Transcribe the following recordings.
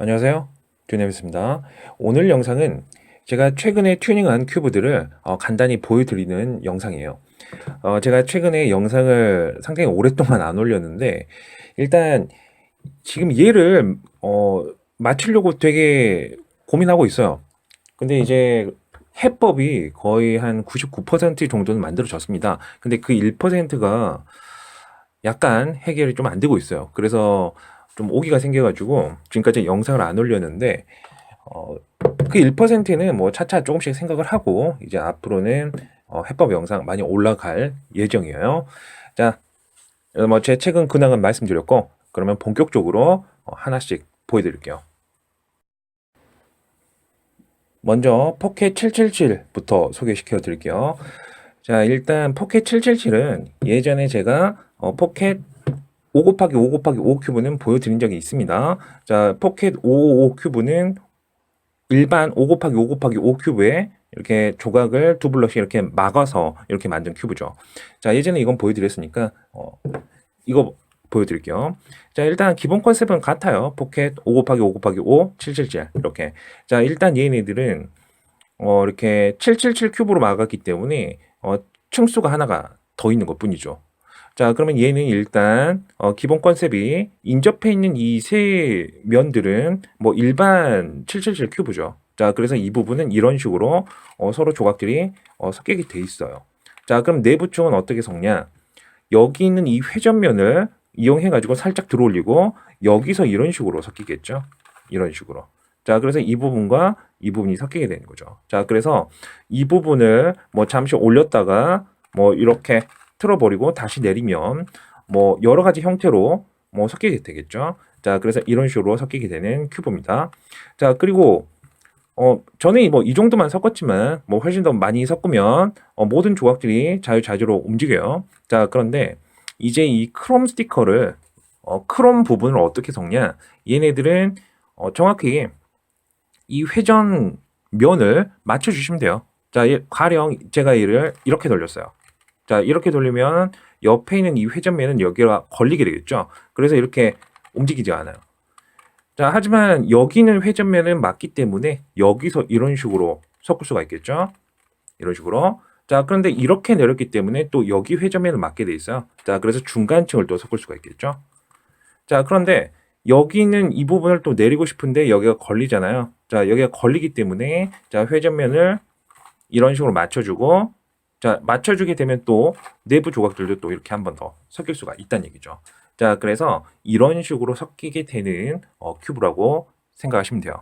안녕하세요. 듀네비스입니다. 오늘 영상은 제가 최근에 튜닝한 큐브들을 어, 간단히 보여드리는 영상이에요. 어, 제가 최근에 영상을 상당히 오랫동안 안 올렸는데 일단 지금 얘를 어, 맞추려고 되게 고민하고 있어요. 근데 이제 해법이 거의 한 99% 정도는 만들어졌습니다. 근데 그 1%가 약간 해결이 좀 안 되고 있어요. 그래서 좀 오기가 생겨가지고 지금까지 영상을 안 올렸는데 어, 그 1%는 뭐 차차 조금씩 생각을 하고 이제 앞으로는 어, 해법 영상 많이 올라갈 예정이에요. 자, 뭐제 최근 근황은 말씀드렸고 그러면 본격적으로 어, 하나씩 보여드릴게요. 먼저 포켓 777부터 소개시켜 드릴게요. 자, 일단 포켓 777은 예전에 제가 어, 포켓 5 곱하기 5 곱하기 5 큐브는 보여드린 적이 있습니다. 자, 포켓 555 큐브는 일반 5 곱하기 5 곱하기 5 큐브에 이렇게 조각을 두 블럭씩 이렇게 막아서 이렇게 만든 큐브죠. 자, 예전에 이건 보여드렸으니까 어, 이거 보여드릴게요. 자, 일단 기본 컨셉은 같아요. 포켓 5 곱하기 5 곱하기 5, 777 이렇게. 자, 일단 얘네들은 어, 이렇게 777 큐브로 막았기 때문에 어, 층수가 하나가 더 있는 것 뿐이죠. 자, 그러면 얘는 일단 어, 기본 컨셉이 인접해 있는 이 세 면들은 뭐 일반 777 큐브죠. 자, 그래서 이 부분은 이런 식으로 어, 서로 조각들이 어, 섞이게 돼 있어요. 자, 그럼 내부층은 어떻게 섞냐? 여기 있는 이 회전면을 이용해 가지고 살짝 들어올리고 여기서 이런 식으로 섞이겠죠. 이런 식으로. 자, 그래서 이 부분과 이 부분이 섞이게 되는 거죠. 자, 그래서 이 부분을 뭐 잠시 올렸다가 뭐 이렇게 틀어버리고 다시 내리면 뭐 여러 가지 형태로 뭐 섞이게 되겠죠. 자, 그래서 이런 식으로 섞이게 되는 큐브입니다. 자, 그리고 어, 저는 뭐 이 정도만 섞었지만 뭐 훨씬 더 많이 섞으면 어, 모든 조각들이 자유자재로 움직여요. 자, 그런데 이제 이 크롬 스티커를 어, 크롬 부분을 어떻게 섞냐? 얘네들은 어, 정확히 이 회전 면을 맞춰 주시면 돼요. 자, 얘- 가령 제가 얘를 이렇게 돌렸어요. 자, 이렇게 돌리면 옆에 있는 이 회전면은 여기가 걸리게 되겠죠. 그래서 이렇게 움직이지 않아요. 자, 하지만 여기는 회전면은 맞기 때문에 여기서 이런 식으로 섞을 수가 있겠죠. 이런 식으로. 자, 그런데 이렇게 내렸기 때문에 또 여기 회전면을 맞게 돼 있어요. 자, 그래서 중간층을 또 섞을 수가 있겠죠. 자, 그런데 여기 있는 이 부분을 또 내리고 싶은데 여기가 걸리잖아요. 자, 여기가 걸리기 때문에 자, 회전면을 이런 식으로 맞춰주고 자, 맞춰주게 되면 또 내부 조각들도 또 이렇게 한 번 더 섞일 수가 있다는 얘기죠. 자, 그래서 이런 식으로 섞이게 되는 어, 큐브라고 생각하시면 돼요.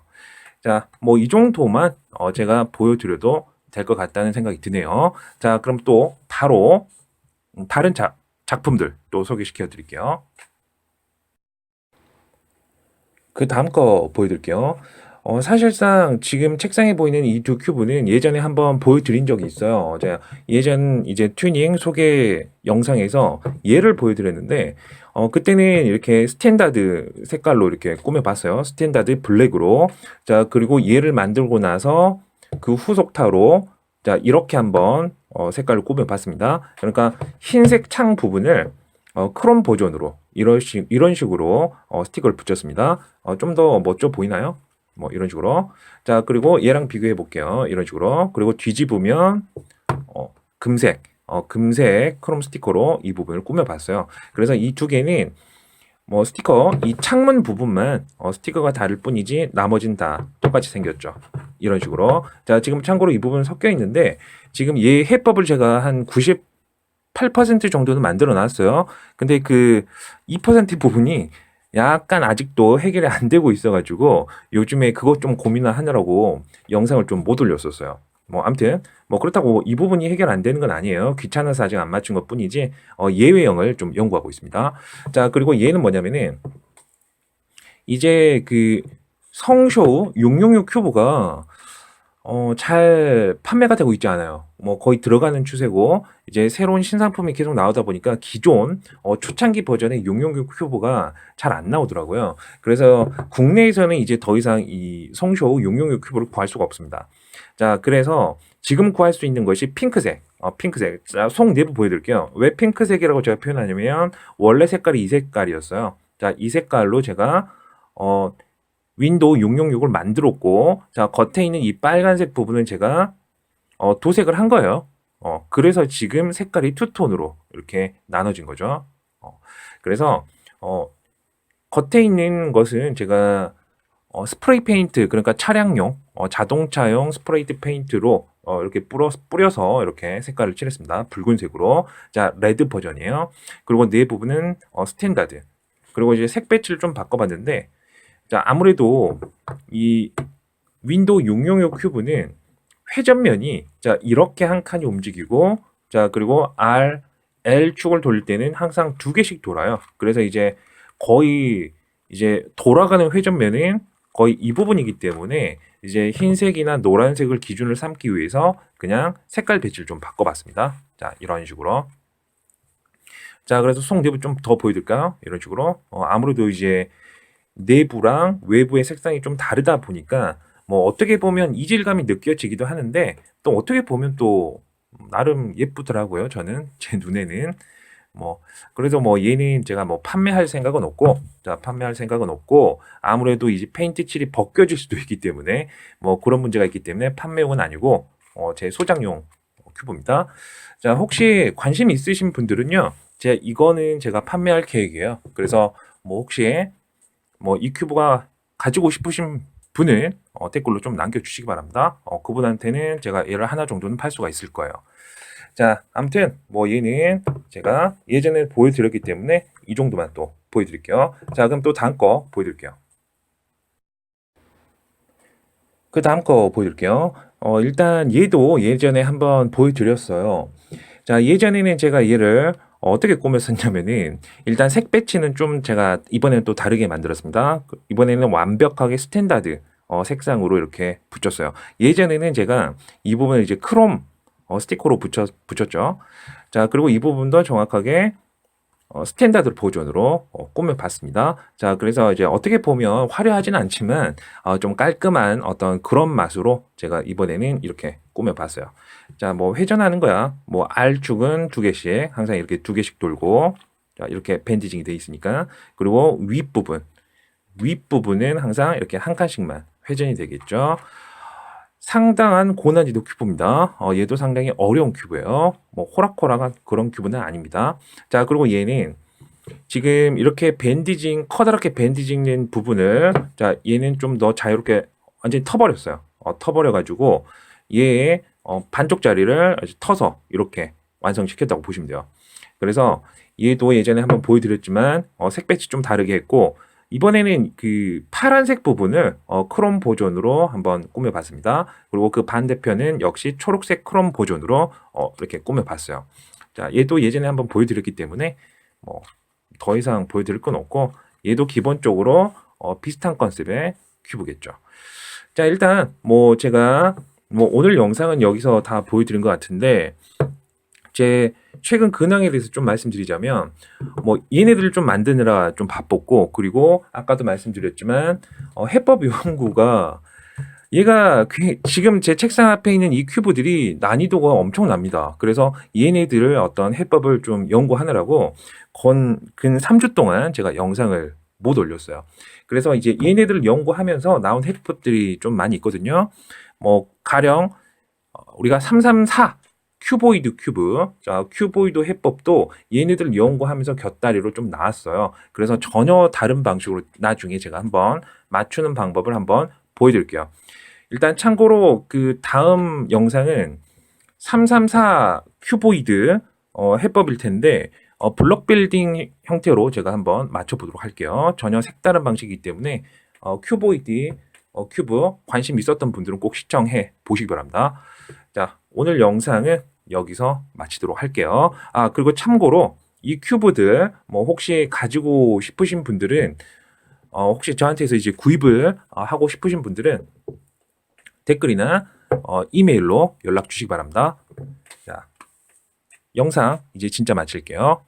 자, 뭐 이 정도만 어, 제가 보여드려도 될 것 같다는 생각이 드네요. 자, 그럼 또 바로 음, 다른 작, 작품들 또 소개시켜 드릴게요. 그 다음 거 보여드릴게요. 어, 사실상 지금 책상에 보이는 이 두 큐브는 예전에 한번 보여드린 적이 있어요. 제가 예전 이제 튜닝 소개 영상에서 얘를 보여드렸는데, 어, 그때는 이렇게 스탠다드 색깔로 이렇게 꾸며봤어요. 스탠다드 블랙으로. 자, 그리고 얘를 만들고 나서 그 후속 타로 자, 이렇게 한번 어, 색깔을 꾸며봤습니다. 그러니까 흰색 창 부분을 어, 크롬 버전으로 이런 식 이런 식으로 어, 스티커를 붙였습니다. 어, 좀 더 멋져 보이나요? 뭐 이런 식으로. 자, 그리고 얘랑 비교해 볼게요. 이런 식으로. 그리고 뒤집으면 어, 금색, 어, 금색 크롬 스티커로 이 부분을 꾸며봤어요. 그래서 이 두 개는 뭐 스티커 이 창문 부분만 어, 스티커가 다를 뿐이지 나머진 다 똑같이 생겼죠. 이런 식으로. 자, 지금 참고로 이 부분 섞여 있는데 지금 얘 해법을 제가 한 98% 정도는 만들어 놨어요. 근데 그 2% 부분이 약간 아직도 해결이 안 되고 있어가지고 요즘에 그것 좀 고민을 하느라고 영상을 좀 못 올렸었어요. 뭐 아무튼 뭐 그렇다고 이 부분이 해결 안 되는 건 아니에요. 귀찮아서 아직 안 맞춘 것 뿐이지 어, 예외형을 좀 연구하고 있습니다. 자 그리고 얘는 뭐냐면은 이제 그 성쇼 666 큐브가 어, 잘 판매가 되고 있지 않아요. 뭐 거의 들어가는 추세고 이제 새로운 신상품이 계속 나오다 보니까 기존 어, 초창기 버전의 666 큐브가 잘 안 나오더라고요. 그래서 국내에서는 이제 더 이상 이 성쇼 666 큐브를 구할 수가 없습니다. 자, 그래서 지금 구할 수 있는 것이 핑크색. 어, 핑크색. 자, 속 내부 보여드릴게요. 왜 핑크색이라고 제가 표현하냐면 원래 색깔이 이 색깔이었어요. 자, 이 색깔로 제가 어, 윈도우 666을 만들었고, 자, 겉에 있는 이 빨간색 부분은 제가 어, 도색을 한 거예요. 어, 그래서 지금 색깔이 투톤으로 이렇게 나눠진 거죠. 어, 그래서, 어, 겉에 있는 것은 제가 어, 스프레이 페인트, 그러니까 차량용, 어, 자동차용 스프레이 페인트로 어, 이렇게 뿌려, 뿌려서 이렇게 색깔을 칠했습니다. 붉은색으로. 자, 레드 버전이에요. 그리고 네 부분은 어, 스탠다드. 그리고 이제 색 배치를 좀 바꿔봤는데, 자, 아무래도 이 윈도우 666 큐브는 회전면이 자, 이렇게 한 칸이 움직이고, 자, 그리고 R, L 축을 돌릴 때는 항상 두 개씩 돌아요. 그래서 이제 거의 이제 돌아가는 회전면은 거의 이 부분이기 때문에 이제 흰색이나 노란색을 기준을 삼기 위해서 그냥 색깔 배치를 좀 바꿔봤습니다. 자, 이런 식으로. 자, 그래서 속 내부 좀 더 보여드릴까요? 이런 식으로. 어, 아무래도 이제 내부랑 외부의 색상이 좀 다르다 보니까 뭐 어떻게 보면 이질감이 느껴지기도 하는데 또 어떻게 보면 또 나름 예쁘더라고요. 저는 제 눈에는 뭐 그래서 뭐 얘는 제가 뭐 판매할 생각은 없고 자 판매할 생각은 없고 아무래도 이제 페인트 칠이 벗겨질 수도 있기 때문에 뭐 그런 문제가 있기 때문에 판매용은 아니고 어, 제 소장용 큐브입니다. 자 혹시 관심 있으신 분들은요, 제가 이거는 제가 판매할 계획이에요. 그래서 뭐 혹시 뭐 이 큐브가 가지고 싶으신 분은 어, 댓글로 좀 남겨주시기 바랍니다. 어, 그분한테는 제가 얘를 하나 정도는 팔 수가 있을 거예요. 자, 아무튼 뭐 얘는 제가 예전에 보여드렸기 때문에 이 정도만 또 보여드릴게요. 자, 그럼 또 다음 거 보여드릴게요. 그 다음 거 보여드릴게요. 어, 일단 얘도 예전에 한번 보여드렸어요. 자, 예전에는 제가 얘를 어떻게 꾸몄었냐면은 일단 색 배치는 좀 제가 이번에는 또 다르게 만들었습니다. 그 이번에는 완벽하게 스탠다드 어, 색상으로 이렇게 붙였어요. 예전에는 제가 이 부분을 이제 크롬 어, 스티커로 붙여, 붙였죠. 자, 그리고 이 부분도 정확하게 어, 스탠다드 버전으로 어, 꾸며봤습니다. 자, 그래서 이제 어떻게 보면 화려하진 않지만 어, 좀 깔끔한 어떤 그런 맛으로 제가 이번에는 이렇게 꾸며봤어요. 자, 뭐 회전하는 거야. 뭐 R축은 두 개씩 항상 이렇게 두 개씩 돌고 자, 이렇게 밴디징이 돼 있으니까 그리고 윗부분 윗부분은 항상 이렇게 한 칸씩만 회전이 되겠죠. 상당한 고난이도 큐브입니다. 어, 얘도 상당히 어려운 큐브예요. 뭐 호락호락한 그런 큐브는 아닙니다. 자, 그리고 얘는 지금 이렇게 밴디징 커다랗게 밴디징 된 부분을 자, 얘는 좀 더 자유롭게 완전히 터버렸어요. 어, 터버려 가지고 얘의 어, 반쪽짜리를 아주 터서 이렇게 완성시켰다고 보시면 돼요. 그래서 얘도 예전에 한번 보여드렸지만 어, 색 배치 좀 다르게 했고 이번에는 그 파란색 부분을 어, 크롬 버전으로 한번 꾸며봤습니다. 그리고 그 반대편은 역시 초록색 크롬 버전으로 어, 이렇게 꾸며봤어요. 자, 얘도 예전에 한번 보여드렸기 때문에 뭐 더 이상 보여드릴 건 없고 얘도 기본적으로 어, 비슷한 컨셉의 큐브겠죠. 자, 일단 뭐 제가 뭐 오늘 영상은 여기서 다 보여드린 것 같은데 제 최근 근황에 대해서 좀 말씀드리자면 뭐 얘네들을 좀 만드느라 좀 바빴고 그리고 아까도 말씀드렸지만 어, 해법 연구가 얘가 그- 지금 제 책상 앞에 있는 이 큐브들이 난이도가 엄청납니다. 그래서 얘네들을 어떤 해법을 좀 연구하느라고 건, 근 3주 동안 제가 영상을 못 올렸어요. 그래서 이제 얘네들을 연구하면서 나온 해법들이 좀 많이 있거든요. 뭐 가령 어, 우리가 334 큐보이드 큐브, 자 큐보이드 해법도 얘네들 연구하면서 곁다리로 좀 나왔어요. 그래서 전혀 다른 방식으로 나중에 제가 한번 맞추는 방법을 한번 보여드릴게요. 일단 참고로 그 다음 영상은 334 큐보이드 어, 해법일 텐데 어, 블록 빌딩 형태로 제가 한번 맞춰보도록 할게요. 전혀 색다른 방식이기 때문에 어, 큐보이드 어, 큐브 관심 있었던 분들은 꼭 시청해 보시기 바랍니다. 자, 오늘 영상은 여기서 마치도록 할게요. 아, 그리고 참고로 이 큐브들 뭐 혹시 가지고 싶으신 분들은 어, 혹시 저한테서 이제 구입을 어, 하고 싶으신 분들은 댓글이나 어, 이메일로 연락 주시기 바랍니다. 자, 영상 이제 진짜 마칠게요.